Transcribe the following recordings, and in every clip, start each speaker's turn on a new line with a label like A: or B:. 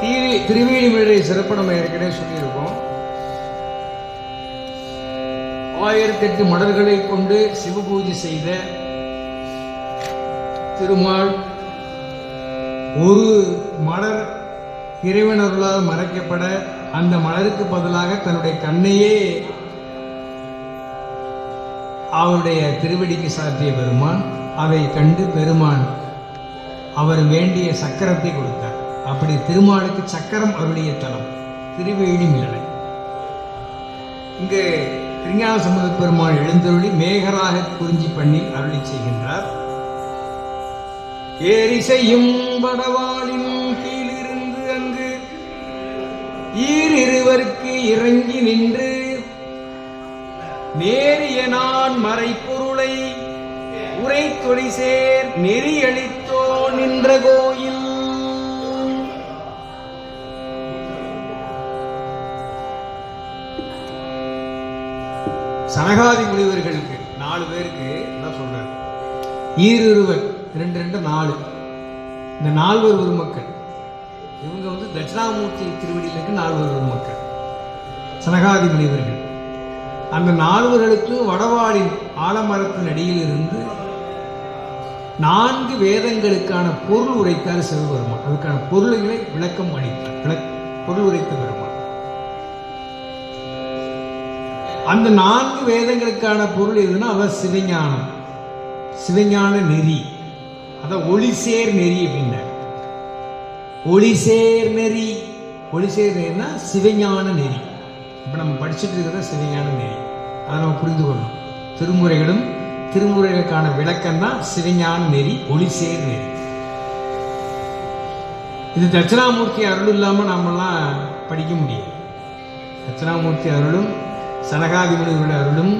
A: தீவி திருவேணிமலை சிறப்பு நம்ம ஏற்கனவே சொல்லியிருக்கோம். ஆயிரத்தி எட்டு மடல்களை கொண்டு சிவபூஜை செய்த திருமால் ஒரு மலர் இறைவனர்களால் மறைக்கப்பட அந்த மலருக்கு பதிலாக தன்னுடைய கண்ணையே அவருடைய திருவடிக்கு சாற்றிய பெருமான் அதை கண்டு பெருமான் அவர் வேண்டிய சக்கரத்தை கொடுத்தார். அப்படி திருமாலுக்கு சக்கரம் அருளிய தலம் திருவேணி மேலை இங்கு திருஞான சம்பந்த பெருமான் எழுந்தருளி மேகராக குறிஞ்சி பண்ணி அருளி செய்கின்றார். ஏரிசையும் வடவாளின் கீழிருந்து அங்கு ஈரிருவருக்கு இறங்கி நின்று நேரிய நான் மறைப்பொருளை உரை தொழிசேர் நெறியளித்தோ நின்ற கோயில். சனகாதி முனிவர்களுக்கு நாலு பேருக்கு என்ன சொல்றாரு? ஈருருவர் ரெண்டு ரெண்டு நாலு. இந்த நால்வர் ஒரு மக்கள் இவங்க வந்து தட்சிணாமூர்த்தி திருவடியில் இருக்க நால்வர் ஒரு மக்கள் சனகாதி முனிவர்கள். அந்த நால்வர்களுக்கு வடவாளின் ஆலமரத்தின் அடியில் இருந்து நான்கு வேதங்களுக்கான பொருள் உரைத்தார் சிவபெருமான். அதுக்கான பொருள்களை விளக்கம் அளித்தார். விளக் பொருள் உரைத்த பெருமான். அந்த நான்கு வேதங்களுக்கான பொருள் எதுன்னா அதான் சிவஞானம். சிவஞான நெறி. அதான் ஒளிசேர் நெறி அப்படின்னா ஒளிசேர் நெறி. ஒளிசேர் நெறினா சிவஞான நெறி. இப்போ நம்ம படிச்சுட்டு இருக்கிற சிவஞான நெறி. அதை நம்ம புரிந்து கொள்ளணும் திருமுறைகளும் திருமுறைகளுக்கான விளக்கம் தான் சிவஞான நெறி ஒளிசேர் நெறி. இது தட்சிணாமூர்த்தி அருள் இல்லாமல் நாமெல்லாம் படிக்க முடியாது தட்சிணாமூர்த்தி அருளும் சனகாதிபதிகளுடைய அருளும்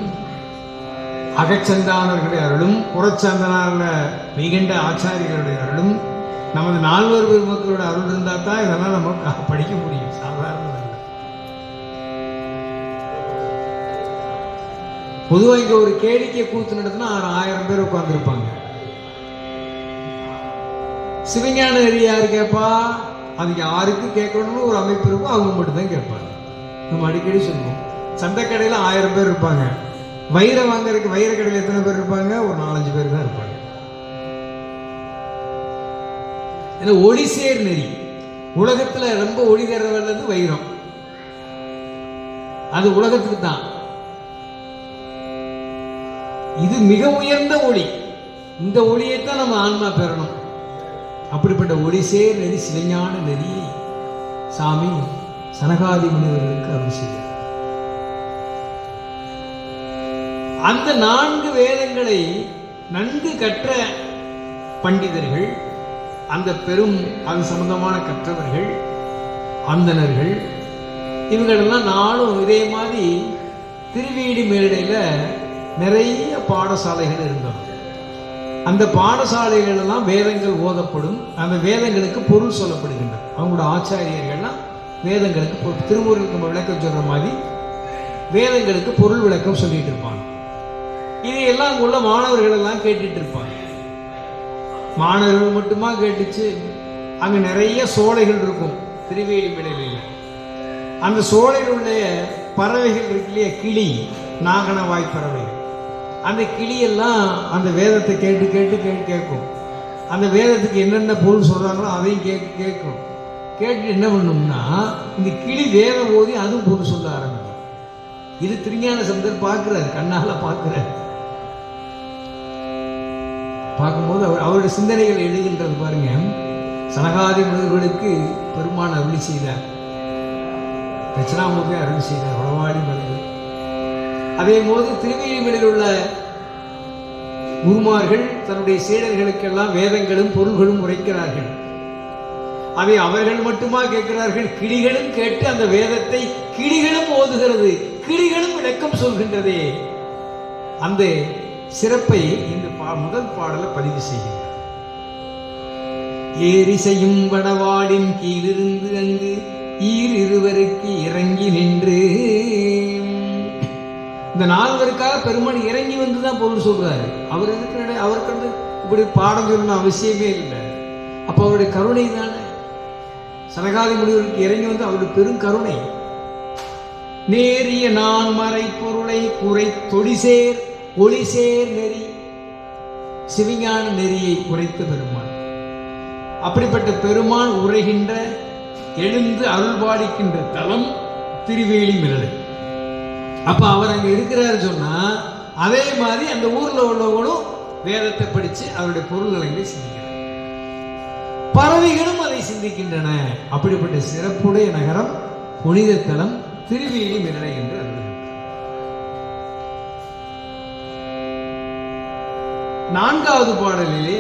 A: அகச்சந்தானர்களுடைய அருளும் புறச்சந்தனான மிகண்ட ஆச்சாரியர்களுடைய அருளும் நமது நால்வர் பெருமக்களோட அருள் இருந்தால் தான் இதெல்லாம் நம்ம படிக்க முடியும் சாதாரண பொதுவாக இங்கே ஒரு கேளிக்கை கூத்து நடத்தினா ஒரு ஆயிரம் பேர் உட்காந்துருப்பாங்க சிவஞான நெறி கேட்பா அது யாருக்கு கேட்கணும்னு ஒரு அமைப்பு இருக்கும் அவங்க மட்டும்தான் கேட்பாங்க. நம்ம அடிக்கடி சொல்லுவோம். சந்தைக்கடையில் ஆயிரம் பேர் இருப்பாங்க. வைரம் வாங்குறதுக்கு வைர கடையில் எத்தனை பேர் இருப்பாங்க? ஒரு நாலஞ்சு பேர் தான் இருப்பாங்க. ஏன்னா ஒளிசேர் நெறி. உலகத்துல ரொம்ப ஒளி தர்றவல்லது வைரம். அது உலகத்துக்கு தான். இது மிக உயர்ந்த ஒளி. இந்த ஒளியைத்தான் நம்ம ஆன்மா பெறணும். அப்படிப்பட்ட ஒளிசேர் நெறி சிவஞான நெறியை சாமி சனகாதி முனிவர்களுக்கு அருள் அந்த நான்கு வேதங்களை நன்கு கற்ற பண்டிதர்கள் அந்த பெரும் அது சம்பந்தமான கற்றவர்கள் அந்தணர்கள் இவங்களெல்லாம் நாளும் இதே மாதிரி திருவீடு மேடையில் நிறைய பாடசாலைகள் இருந்தது. அந்த பாடசாலைகள் எல்லாம் வேதங்கள் ஓதப்படும். அந்த வேதங்களுக்கு பொருள் சொல்லப்படுகின்றன. அவங்களோட ஆச்சாரியர்கள்லாம் வேதங்களுக்கு பொ- நம்ம விளக்கம் சொல்கிற மாதிரி வேதங்களுக்கு பொருள் விளக்கம் சொல்லிட்டு இருப்பாங்க. இதையெல்லாம் அங்க உள்ள மாணவர்கள் எல்லாம் கேட்டுட்டு இருப்பாங்க. மாணவர்கள் மட்டுமா கேட்டுச்சு? அங்கே நிறைய சோலைகள் இருக்கும் திருவேலிமலையில அந்த சோலையில் பறவைகள் இருக்கு இல்லையா? கிளி நாகனவாய் பறவைகள் அந்த கிளியெல்லாம் அந்த வேதத்தை கேட்டு கேட்டு கேட்டு கேட்கும். அந்த வேதத்துக்கு என்னென்ன பொருள் சொல்கிறாங்களோ அதையும் கேட்க கேட்கும். கேட்டு என்ன பண்ணும்னா இந்த கிளி வேதம் ஓதி அதுவும் பொருள் சொல்ல ஆரம்பிக்கும். இது திருஞான சந்தர் பார்க்குறாரு கண்ணால பார்க்குறாரு. பார்க்கும்போது அவர் அவருடைய சிந்தனைகள் எழுதுகின்றது பாருங்க. சனகாதி முனிவர்களுக்கு பெருமான் அருளி செய்தார். தட்சிணாமூர்த்தி அருள் செய்தார். உளவாடி மனிதர் அதே போது திருவேலிமலையில் உள்ள குருமார்கள் தன்னுடைய சீடர்களுக்கெல்லாம் வேதங்களும் பொருள்களும் உரைக்கிறார்கள். அதை அவர்கள் மட்டுமா கேட்கிறார்கள்? கிளிகளும் கேட்டு அந்த வேதத்தை கிளிகளும் ஓதுகிறது. கிளிகளும் விளக்கம் சொல்கின்றதே. அந்த சிறப்பை முதல் பாடலை பதிவு செய்கின்றார் ஏரிசையும் வடவாடின் கீழிருந்து அங்கு ஈர் இருவருக்கு இறங்கி நின்று. இந்த நால்வருக்காக பெருமாள் இறங்கி வந்து தான் பொருள் சொல்றாரு. அவர் இருக்கிற அவருக்கு வந்து இப்படி பாடம் சொல்லணும் அவசியமே இல்லை. அப்போ அவருடைய கருணை தானே? சனகாதி முனிவருக்கு இறங்கி வந்து அவருடைய பெரும் கருணை. நேரிய நான் மறை பொருளை குறை தொடிசேர் ஒளிசேர் நெறி சிவஞான நெறியை குறைத்த பெருமான். அப்படிப்பட்ட பெருமான் உரைகின்ற எழுந்து அருள்பாலிக்கின்ற தலம் திருவேலி மிரளை. அப்ப அவர் அங்க இருக்கிறாரு சொன்னா அதே மாதிரி அந்த ஊர்ல உள்ளவங்களும் வேதத்தை படிச்சு அவருடைய பொருள்களை சிந்திக்கிறார். பறவைகளும் அதை சிந்திக்கின்றன. அப்படிப்பட்ட சிறப்புடைய நகரம் புனித தலம் திருவேலி மிரளை என்று நான்காவது பாடலிலே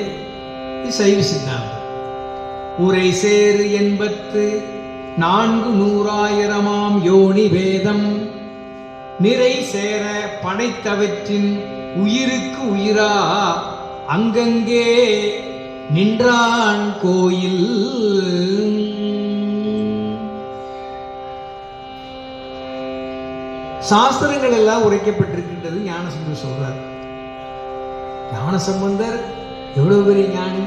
A: சைவ சித்தாந்தம். உரை சேரு என்பத்து நான்கு நூறாயிரமாம் யோனி வேதம். நிறை சேர படைத்தவற்றின் உயிருக்கு உயிரா அங்கங்கே நின்றான் கோயில். சாஸ்திரங்கள் எல்லாம் உரைக்கப்பட்டிருக்கின்றது ஞானசுந்தர் சொல்றார். ஞான சம்பந்தர் எவ்வளவு பெரிய ஞானி?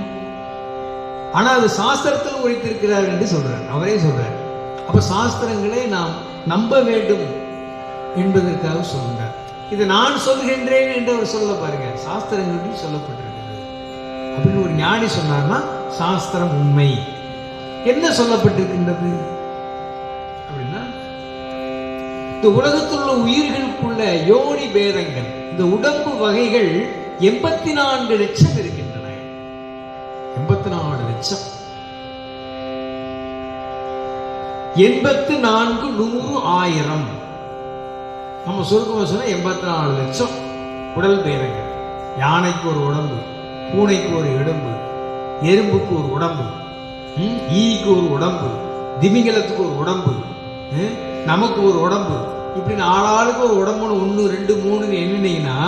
A: ஆனா அது சாஸ்திரத்தில் உரைத்திருக்கிறார் என்று சொல்றார். அவரே சொல்றார். அப்ப சாஸ்திரங்களை நாம் நம்ப வேண்டும் என்பதற்காக சொல்கிறார். இது நான் சொல்கின்றேன் என்று அவர் சொல்ல பாருங்க. சாஸ்திரங்களில் சொல்லப்பட்டிருக்கிறது. அப்படின்னு ஒரு ஞானி சொன்னார்னா சாஸ்திரம் உண்மை. என்ன சொல்லப்பட்டிருக்கின்றது? அப்படின்னா இந்த உலகத்தில் உள்ள உயிர்களுக்குள்ள யோனி பேதங்கள் இந்த உடம்பு வகைகள் எண்பத்தி நான்கு லட்சம் இருக்கின்றன. எண்பத்தி நாலு லட்சம். எண்பத்து நான்கு நூறு ஆயிரம். நம்ம சுருக்கமாக சொன்னால் எண்பத்தி நாலு லட்சம். உடல் பேரங்கள் யானைக்கு ஒரு உடம்பு பூனைக்கு ஒரு இடம்பு எறும்புக்கு ஒரு உடம்பு ஈக்கு ஒரு உடம்பு திமிங்கலத்துக்கு ஒரு உடம்பு நமக்கு ஒரு உடம்பு. இப்படின்னு ஆளாளுக்கு ஒரு உடம்புன்னு ஒன்று ரெண்டு மூணுன்னு எண்ணினீங்கன்னா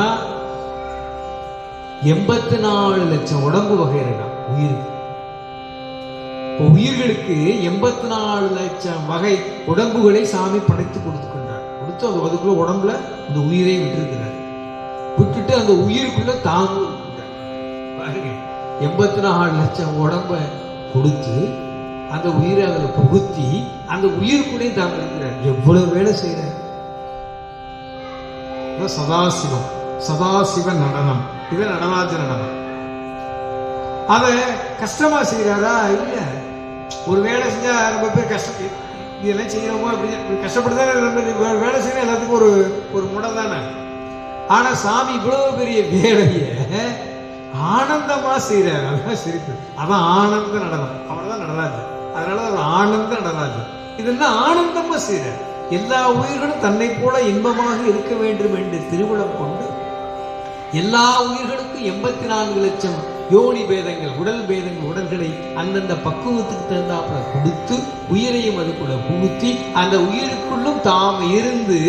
A: எண்பத்தி நாலு லட்சம் உடம்பு வகை இருக்கான் உயிருக்கு உயிர்களுக்கு எண்பத்தி நாலு லட்சம் வகை உடம்புகளை சாமி படைத்து கொடுத்துக்கின்றார் கொடுத்து அது அதுக்குள்ள உடம்புல இந்த உயிரை விட்டுருக்கிறார். விட்டுட்டு அந்த உயிருக்குள்ள தாங்கு பாருங்க எண்பத்தி நாலு லட்சம் உடம்ப கொடுத்து அந்த உயிரை அதில் புகுத்தி அந்த உயிருக்குள்ளே தாங்க இருக்கிறார். எவ்வளவு வேலை செய்கிறார் சதாசிவம். சதாசிவ நடனம். இது நடராஜ நடனம் அத கஷ்டமா செய்யறாரா இல்ல. ஒரு வேலை செஞ்சா ரொம்ப பேர் கஷ்டம் இதெல்லாம் செய்யறவங்க அப்படி கஷ்டப்பட்டுதானே வேலை செய்யணும் எல்லாத்துக்கும் ஒரு ஒரு முடை தானே. ஆனா சாமி இவ்வளவு பெரிய வேலைய ஆனந்தமா செய்யறாரு அதான் சிரிப்பு. அதான் ஆனந்த நடனம் அவர் தான் நடராஜர் அதனால ஒரு ஆனந்த நடராஜர் இதெல்லாம் ஆனந்தமா செய்யறாரு எல்லா உயிர்களும் தன்னை போல இன்பமாக இருக்க வேண்டும் என்று திருவிழம் கொண்டு எல்லா உயிர்களுக்கும் எண்பத்தி நான்கு லட்சம் யோனி பேதங்கள் உடல் பேதங்கள் உடல்களை அந்தந்த பக்குவத்துக்கு தகுந்தாப்புல கொடுத்து உயிரையும் அதுக்குள்ள புகுத்தி அந்த உயிருக்குள்ளும் தாம் இருந்து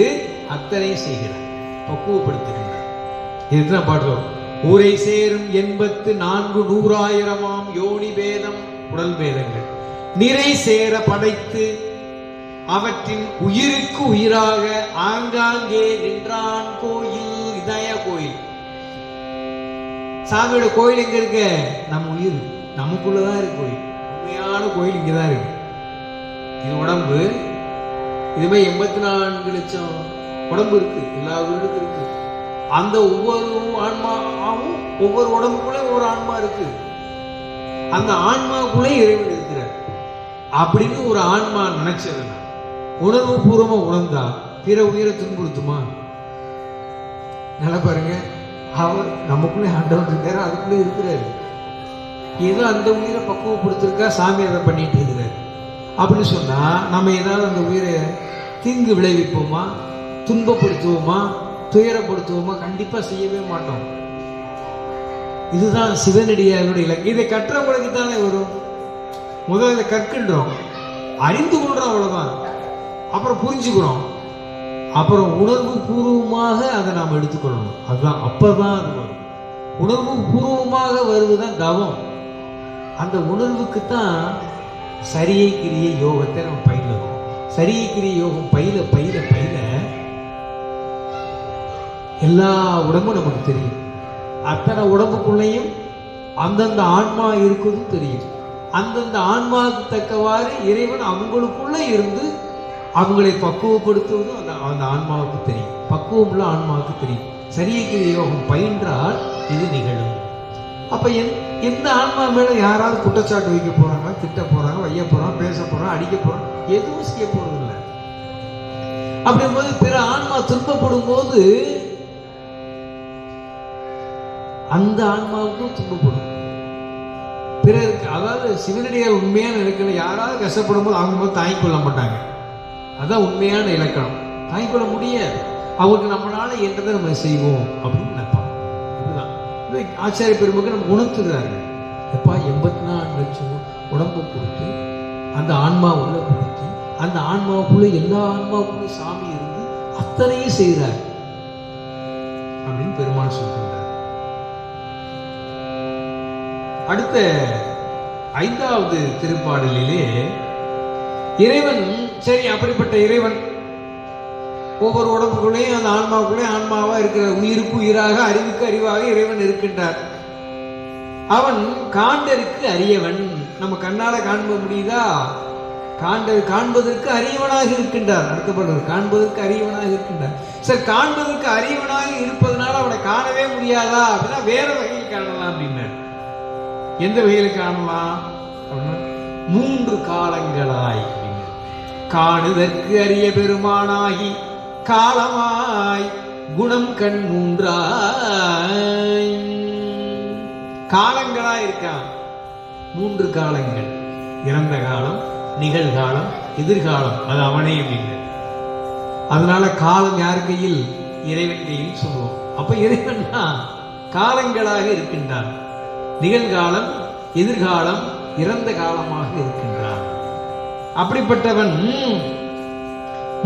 A: அத்தனையும் செய்கிறார். பக்குவப்படுத்துகின்றார். இதுதான் பாடுறோம். ஊரை சேரும் எண்பத்து நான்கு நூறாயிரமாம் யோனி பேதம் உடல் பேதங்கள். நிறை சேர படைத்து அவற்றின் உயிருக்கு உயிராக ஆங்காங்கே நின்றான் கோயில் இதய கோயில். சாமியோட கோயில் எங்க இருக்கு? நம்ம உயிர். நமக்குள்ளதான் இருக்கு கோயில். உண்மையான கோயில் இங்கதான் இருக்கு. இது உடம்பு. இதுவே எண்பத்தி நான்கு லட்சம் உடம்பு இருக்கு. எல்லா உயிருக்கும் இருக்கு. அந்த ஒவ்வொரு ஆன்மாவும் ஒவ்வொரு உடம்புக்குள்ளே ஒவ்வொரு ஆன்மா இருக்கு. அந்த ஆன்மாக்குள்ளே இறைவன் இருக்கிறார். அப்படின்னு ஒரு ஆன்மா நினைச்சதுன்னா உணர்வு பூர்வமா உணர்ந்தா பிற உயிரை துன்புறுத்துமா? நல்லா பாருங்க. அவர் நமக்குள்ளே ஆண்டவர் இருக்காரு அதுக்குள்ளே இருக்கிறாரு. ஏதோ அந்த உயிரை பக்குவப்படுத்திருக்கா சாமி அதை பண்ணிட்டு இருக்கிறாரு. அப்படின்னு சொன்னால் நம்ம ஏதாவது அந்த உயிரை தீங்கு விளைவிப்போமா துன்பப்படுத்துவோமா துயரப்படுத்துவோமா கண்டிப்பாக செய்யவே மாட்டோம். இதுதான் சிவனடியாருடைய இலக்கு. இதை கற்றவங்களுக்கு தானே வரும். முதல்ல இதை கற்கின்றோம். அறிந்து கொள்றோம் அவ்வளோதான் அப்புறம் புரிஞ்சுக்கிறோம். அப்புறம் உணர்வு பூர்வமாக அதை நாம் எடுத்துக்கொள்ளணும். அதுதான் அப்பதான் அது வரும். உணர்வு பூர்வமாக வருவதுதான் தவம். அந்த உணர்வுக்கு தான் சரியை கிரிய யோகத்தை நம்ம பயிலணும். சரியை கிரிய யோகம் பயில பயில பயில எல்லா உடம்பும் நமக்கு தெரியும். அத்தனை உடம்புக்குள்ளேயும் அந்தந்த ஆன்மா இருக்குதும் தெரியும். அந்தந்த ஆன்மாவுக்கு தக்கவாறு இறைவன் அவங்களுக்குள்ள இருந்து அவங்களை பக்குவப்படுத்துவதும் அந்த அந்த ஆன்மாவுக்கு தெரியும். பக்குவமுள்ள ஆன்மாவுக்கு தெரியும். சரியக்கிற யோகம் பயின்றால் இது நிகழும். அப்ப எந் எந்த ஆன்மா மேல யாராவது குற்றச்சாட்டு வைக்க போறாங்க திட்ட போறாங்க வைய போறாங்க பேச போறாங்க அடிக்க போறாங்க எதுவும் செய்ய போகிறதில்லை அப்படிங்கும்போது பிற ஆன்மா துன்பப்படும் போது அந்த ஆன்மாவுக்கும் துன்பப்படும். பிறருக்கு அதாவது சிவனடியார் உண்மையான இருக்கிற யாராவது கஷ்டப்படும் போது அவங்க போது தாங்கிக் கொள்ள மாட்டாங்க. அதான் உண்மையான இலக்கணம். தாங்கிக் முடிய முடியாது. அவங்களுக்கு நம்மளால என்றதை நம்ம செய்வோம் அப்படின்னு நினைப்பாங்க இதுதான். ஆச்சாரிய பெருமக்கு நம்ம உணர்த்துறாரு எப்பா எண்பத்தி நாலு லட்சம் உடம்பை கொடுத்து அந்த ஆன்மா உள்ள கொடுத்து அந்த ஆன்மாவுக்குள்ள எல்லா ஆன்மாவுக்குள்ள சாமி இருந்து அத்தனையும் செய்கிறார் அப்படின்னு பெருமாள் சொல்கிறார் அடுத்த ஐந்தாவது திருப்பாடலிலே இறைவன் சரி அப்படிப்பட்ட இறைவன் ஒவ்வொரு உடம்புக்குள்ளேயும் அந்த ஆன்மாவுக்குள்ளேயும் ஆன்மாவா இருக்கிற உயிருக்கு உயிராக அறிவுக்கு அறிவாக இறைவன் இருக்கின்றார். அவன் காண்டருக்கு அரியவன். நம்ம கண்ணால காண்ப முடியுதா? காண்ட காண்பதற்கு அரியவனாக இருக்கின்றார். அடுத்தப்படுவர் காண்பதற்கு அரியவனாக இருக்கின்றார். சார் காண்பதற்கு அரியவனாக இருப்பதனால அவனை காணவே முடியாதா? அப்படின்னா வேற வகையில் காணலாம் அப்படின்னார் எந்த வகையில் காணலாம்? மூன்று காலங்களாய். காணுதற்கு அரிய பெருமானாகி காலமாய் குணம் கண் மூன்றாய். காலங்களா இருக்கான். மூன்று காலங்கள். இறந்த காலம் நிகழ்காலம் எதிர்காலம். அது அவனே அப்படின்னு அதனால காலம் யார் கையில்? இறைவன் கையில் சொல்லுவோம். அப்ப இறைவன் காலங்களாக இருக்கின்றான். நிகழ்காலம் எதிர்காலம் இறந்த காலமாக இருக்கின்றான். அப்படிப்பட்டவன்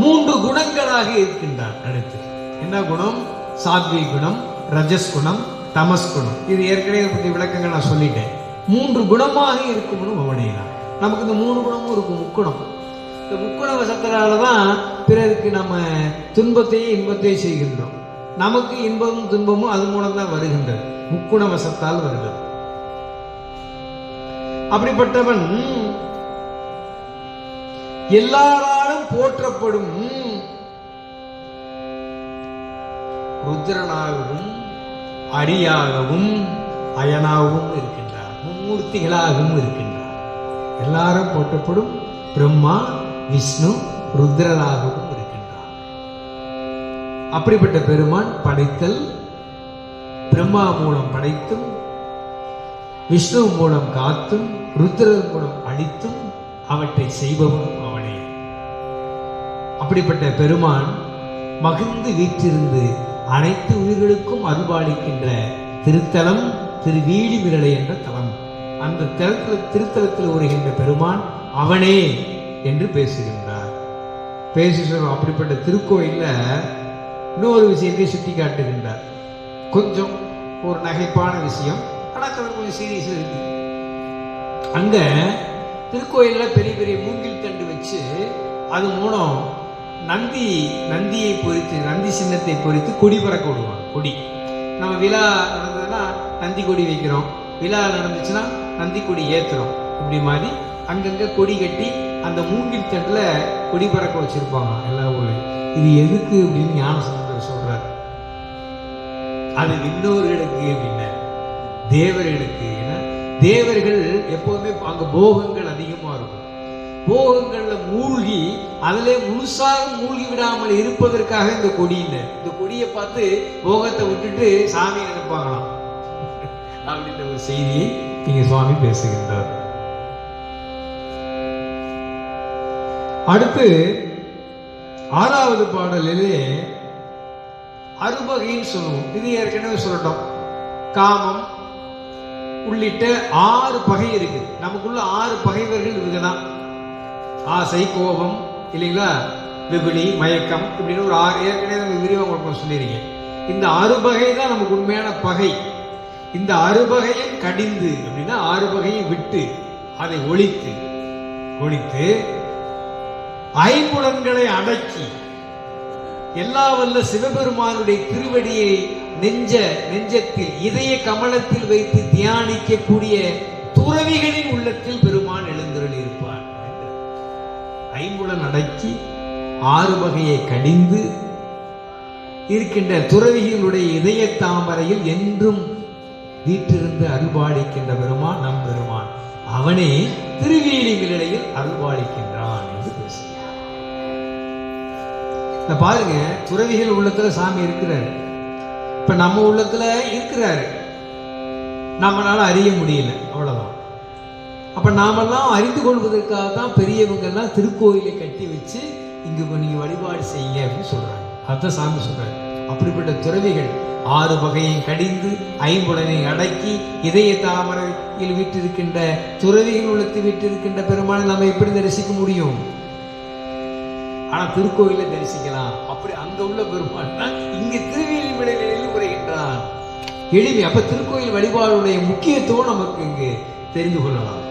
A: மூன்று குணங்களாக இருக்கின்றான். அடுத்து என்ன குணம்? சாத்வி குணம் ரஜஸ் குணம் தமஸ் குணம். இது ஏற்கனவே பற்றி விளக்கங்கள் நான் சொல்லிட்டேன். மூன்று குணமாக இருக்கும்னு அவனே தான். நமக்கு இந்த மூணு குணமும் இருக்கும் முக்குணம். இந்த முக்குண வசத்தினால தான் பிறருக்கு நம்ம துன்பத்தையும் இன்பத்தையும் செய்கின்றோம். நமக்கு இன்பமும் துன்பமும் அது மூலம் தான் வருகின்றது. முக்குண வசத்தால் வருகிறது. அப்படிப்பட்டவன் எல்லாராலும் போற்றப்படும் ருத்ரனாகவும் அரியாகவும் அயனாகவும் இருக்கின்றார். மும்மூர்த்திகளாகவும் இருக்கின்றார். எல்லாரும் போற்றப்படும் பிரம்மா விஷ்ணு ருத்ரனாகவும் இருக்கின்றார். அப்படிப்பட்ட பெருமான் படைத்தல் பிரம்மா மூலம் படைத்தும் விஷ்ணு மூலம் காத்தும் ருத்ரன் மூலம் அழித்தும் அவற்றை செய்பவனும் அப்படிப்பட்ட பெருமான் மகிழ்ந்து வீற்றிருந்து அனைத்து உயிர்களுக்கும் அருள்பாலிக்கின்ற திருத்தலம் திருவீடி விரலை என்ற தலம். அந்த தலத்தில் திருத்தலத்தில் உரைகின்ற பெருமான் அவனே என்று பேசுகின்றார். பேசி சொல்றோம் அப்படிப்பட்ட திருக்கோயில்ல இன்னொரு விஷயத்தை சுட்டி காட்டுகின்றார் கொஞ்சம் ஒரு நகைப்பான விஷயம் ஆனால் அது கொஞ்சம் சீரியஸ் இருக்கு. அங்கே திருக்கோயிலில் பெரிய பெரிய மூங்கில் தண்டு வச்சு அது மூலம் நந்தி நந்தியை பொறித்து நந்தி சின்னத்தை பொறித்து கொடி பறக்க விடுவாங்க கொடி. நம்ம விழா நடந்ததுன்னா நந்தி கொடி வைக்கிறோம். விழா நடந்துச்சுன்னா நந்தி கொடி ஏத்துறோம். இப்படி மாதிரி அங்கங்க கொடி கட்டி அந்த மூங்கில் தட்டில் கொடி பறக்க வச்சிருப்பாங்க எல்லா ஊர்லையும். இது எதுக்கு அப்படின்னு ஞானசம்பந்தர் சொல்றாரு. அது விண்ணோர்களுக்கு அப்படின்னா. தேவர்களுக்கு ஏன்னா தேவர்கள் எப்போதுமே அங்க போகங்கள் அதிகம். போகங்களில் மூழ்கி அதிலே முழுசாக மூழ்கி விடாமல் இருப்பதற்காக இந்த கொடி இல்லை. இந்த கொடியை பார்த்து போகத்தை விட்டுட்டு சாமி நினைப்பாங்களாம். அப்படின்ற ஒரு செய்தியை இங்க சுவாமி பேசுகின்றார். அடுத்து ஆறாவது பாடலிலே அறுபகைன்னு சொல்லுவோம். இது ஏற்கனவே சொல்லட்டோம். காமம் உள்ளிட்ட ஆறு பகை இருக்கு நமக்குள்ள ஆறு பகைவர்கள் இவங்க ஆசை கோபம் இல்லைங்களா? விபுலி மயக்கம் இப்படின்னு ஒரு ஆறு ஏற்கனவே நம்ம விரிவாக உங்களுக்கு சொல்லியிருக்கேன். இந்த அறுபகை தான் நமக்கு உண்மையான பகை. இந்த அறுபகையும் கடிந்து அப்படின்னா அறுபகையும் விட்டு அதை ஒழித்து ஒழித்து ஐம்புலன்களை அடக்கி எல்லா வல்ல சிவபெருமானுடைய திருவடியை நெஞ்ச நெஞ்சத்தில் இதய கமலத்தில் வைத்து தியானிக்கக்கூடிய துறவிகளின் உள்ளத்தில் பெரும் ஐம்புலன் அடக்கி ஆறு வகையை கடிந்து இருக்கின்ற துறவிகளுடைய இதய தாமரையில் என்றும் வீற்றிருந்து அருள்பாலிக்கின்ற பெருமான் நம் பெருமான். அவனே திருவேலிகளிடையில் அருள்பாலிக்கின்றான் என்று பேசுகிறார். பாருங்க துறவிகள் உள்ளத்துல சாமி இருக்கிறாரு. இப்ப நம்ம உள்ளத்துல இருக்கிறாரு. நம்மளால அறிய முடியல. அவ்வளவுதான். அப்ப நாமெல்லாம் அறிந்து கொள்வதற்காக தான் பெரியவங்க எல்லாம் திருக்கோயிலை கட்டி வச்சு இங்க நீங்க வழிபாடு செய்யுங்க அப்படின்னு சொல்றாங்க. அதான் சாமி சொல்றாரு. அப்படிப்பட்ட துறவிகள் ஆறு வகையை கடிந்து ஐம்புலனை அடக்கி இதய தாமரையில் வீட்டிருக்கின்ற துறவிகள் உள்ளத்து வீட்டிருக்கின்ற பெருமானை நம்ம எப்படி தரிசிக்க முடியும்? ஆனா திருக்கோயில தரிசிக்கலாம். அப்படி அங்க உள்ள பெருமான் தான் இங்க திருவேலிமலையில் உரைகின்றான் எளிமை அப்ப திருக்கோயில் வழிபாடுடைய முக்கியத்துவம் நமக்கு இங்கு தெரிந்து கொள்ளலாம்.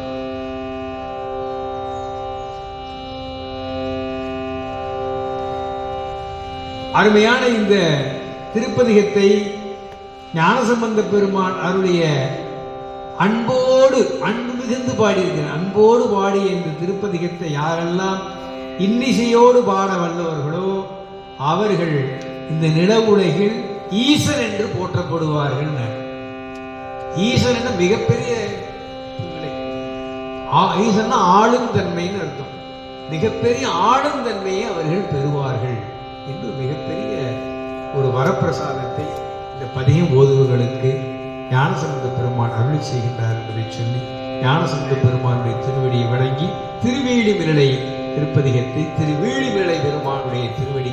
A: அருமையான இந்த திருப்பதிகத்தை ஞானசம்பந்த பெருமான் அவருடைய அன்போடு அன்பு மிகுந்து பாடியிருக்கிறார். அன்போடு பாடிய இந்த திருப்பதிகத்தை யாரெல்லாம் இன்னிசையோடு பாட வல்லவர்களோ அவர்கள் இந்த நில உலகில் ஈசன் என்று போற்றப்படுவார்கள் ஈசன் என்ன மிகப்பெரிய ஆ- ஈசன்னா ஆளும் தன்மைன்னு அர்த்தம். மிகப்பெரிய ஆளும் தன்மையை அவர்கள் பெறுவார்கள். என்று மிகப்பெரிய ஒரு வரப்பிரசாதத்தை இந்த பதியம் ஓதுவர்களுக்கு ஞானசம்பந்த பெருமான் அருள் செய்கின்றார் என்பதை சொல்லி ஞானசம்பந்த பெருமானுடைய திருவடியை வழங்கி திருவேலி மிரளை திருப்பதிகத்தை திருவேலி மிரளை பெருமானுடைய திருவடி